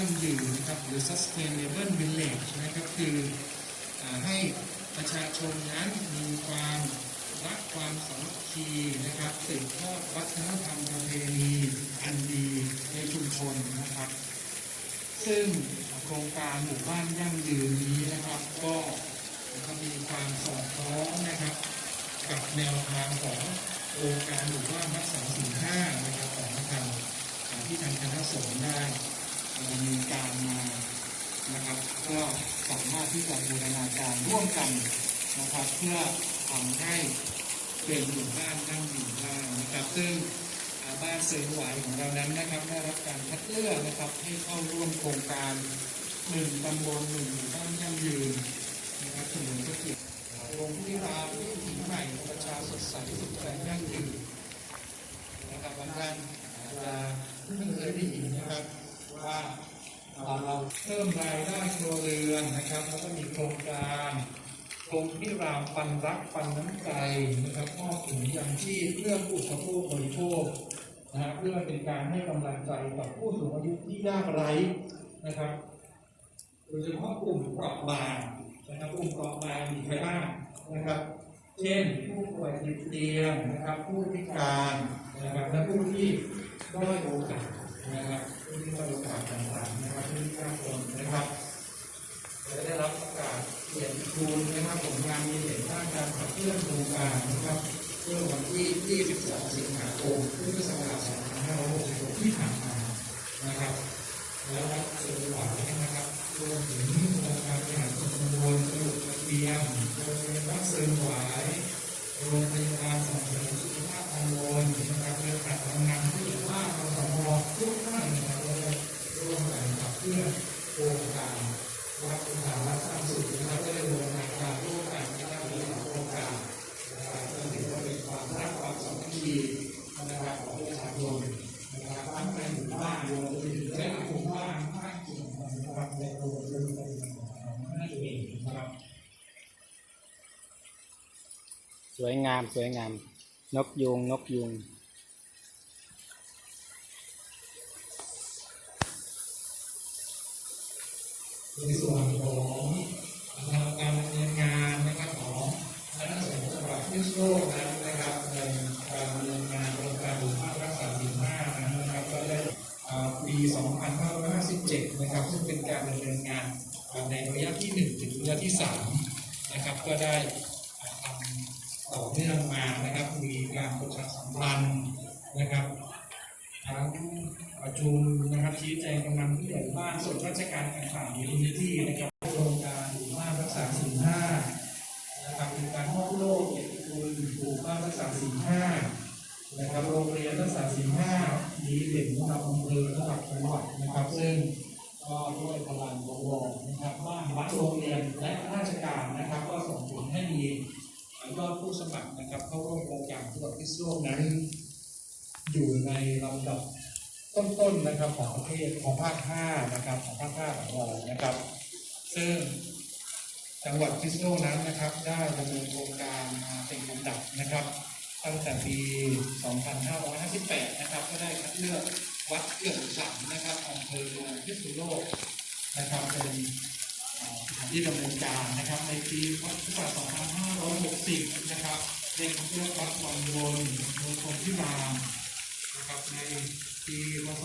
ยั่งยืนนะครับหรือ sustainable village นะครับคืออให้ประชาชนนั้นมีความรักความสามัคคีนะครับสืบทอดวัฒนธรรมประเพณีอันดีในชุมชนนะครับ ซึ่งโครงการหมู่บ้านยั่งยืนนี้นะครับ ก็มีความสอดคล้องนะครับ กับแนวทางของโครงการหมู่บ้านรักษาสิ่งห้านะครับของทางที่ทางคณะสงฆ์ได้ ดำเนินการมานะครับ ก็สามารถที่จะบูรณาการร่วมกันนะครับ เพื่อทำให้เป็นหมู่บ้านยั่งยืนได้นะครับ ซึ่งบ้านเสริมหวยของเรานั้นนะครับได้รับการคัดเลือกนะครับให้เข้าร่วมโครงการหนึ่งตำบลหนึ่งหมู่บ้านยั่งยืนนะครับถนนก็คือโรงพิรามที่ถิงใหม่ประชาสดใสสุขใจยั่งยืนนะครับบางท่านอาจจะไม่เคยได้ยินนะครับ ว่าเราเพิ่มรายได้ครัวเรือนนะครับแล้วก็มีโครงการโรงพิรามปันรักปันน้ำใจนะครับมอบถุงยังชีพเพื่อผู้อุปโภคบริโภคนะเพื่อเป็นการให้กำลังใจกับผู้สูงอายุที่ยากไร้นะครับโดยเฉพาะกลุ่มเปราะบางนะครับกลุ่มเปราะบางมีใครบ้างนะครับ เช่นผู้ป่วยติดเตียงนะครับ ผู้พิการนะครับและผู้ที่ด้อยโอกาส นะครับผู้ที่ด้อยโอกาสต่างๆนะครับผู้ที่ยากจนนะครับจะได้รับโอกาสเกียรติคุณนะครับผลงานมีเด่นด้านการขับเคลื่อนโครงการนะครับเมื่อวันที่ 22 สิงหาคมพุทธศักราช2566ที่ผ่านมานะครับแล้วรับเชิญหวายนะครับรวมถึงองค์การบริหารส่วนตำบลสมุทรเทียมโรงเรียนวัดเชิญหวายโรงพยาบาลสนับสนุนสุขภาพตำบลนะครับเรื่องการทำงานที่ว่านกสมทุกท่านนะครับเราได้ร่วมกันขับเคลื่อนโครงการวัดคุณภาพสร้างสุขนะครับได้รวมการร่วมกันนะครับในโครงการ นะครับก็ถือว่าเป็นความรักความสามัคคีนะครับของประชาชนนะครับทั้งในหมู่บ้านรวมไปถึงในหมู่บ้านภาคส่วนของนะครับในโรงเรียนของนั่นเองนะครับ ส วยงามสวยงาม นกยูงนกยูงในส่วนของการดำเนินงานนะครับของคณะสงฆ์จังหวัดพิษณุโลกนั้นนะครับในการดำเนินงานโครงการหมู่บ้านรักษาศีลห้านั้นะครับก็ได้อ่าปี 2557 นะครับ ซึ่งเป็นการดำเนินงานในระยะที่ 1 ถึงระยะที่ 3 นะครับก็ได้ทำ ต่อเนื่องมานะครับ มีการประชาสัมพันธ์นะครับ ทั้งประชุมนะครับชี้แจงกำลังผู้ใหญ่บ้านส่วนราชการต่างๆในพื้นที่นะครับโครงการหมู่บ้านรักษาศีลห้านะครับเป็นการมอบโลกเกียรติคุณหมู่บ้านรักษาศีลห้านะครับโรงเรียนรักษาศีลห้าดีเด่นระดับอำเภอระดับจังหวัดนะครับ ซึ่งก็ด้วยพลังบวรนะครับบ้านวัดโรงเรียนและราชการนะครับ ก็ส่งผลให้มียอด ผู้สมัครนะครับเข้าร่วมโครงการทั่วพิษณุโลกนั้น อยู่ในลำดับต้นๆนะครับของประเทศของภาค5นะครับของภาค5ของเรานะครับ ซึ่งจังหวัดพิษณุโลกนั้นนะครับ ได้ดำเนินโครงการมาเป็นลำดับนะครับ ตั้งแต่ปี 2558 นะครับ ก็ได้คัดเลือกวัดเกือนสังนะครับอำเภอเมืองพิษณุโลกนะครับเป็น ที่ดำเนินการนะครับในปีพุทธศักราช2560 นะครับได้คัดเลือกวัดวังวนโดยคนที่รามนะครับในปีพศ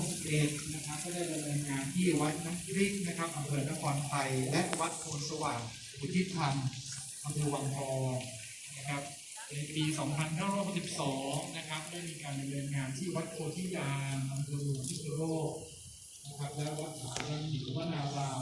2561 นะครับก็ได้ดำเนินงานที่วัดน้ำพริกนะครับอำเภอนครไทยและวัดโพนสว่างอุทิศธรรมอำเภอวังทองนะครับในปี 2512นะครับได้มีการดำเนินงานที่วัดโพธิญาณอำเภอหลวงพิษณุโลกนะครับและวัดผาลังหิววนาราม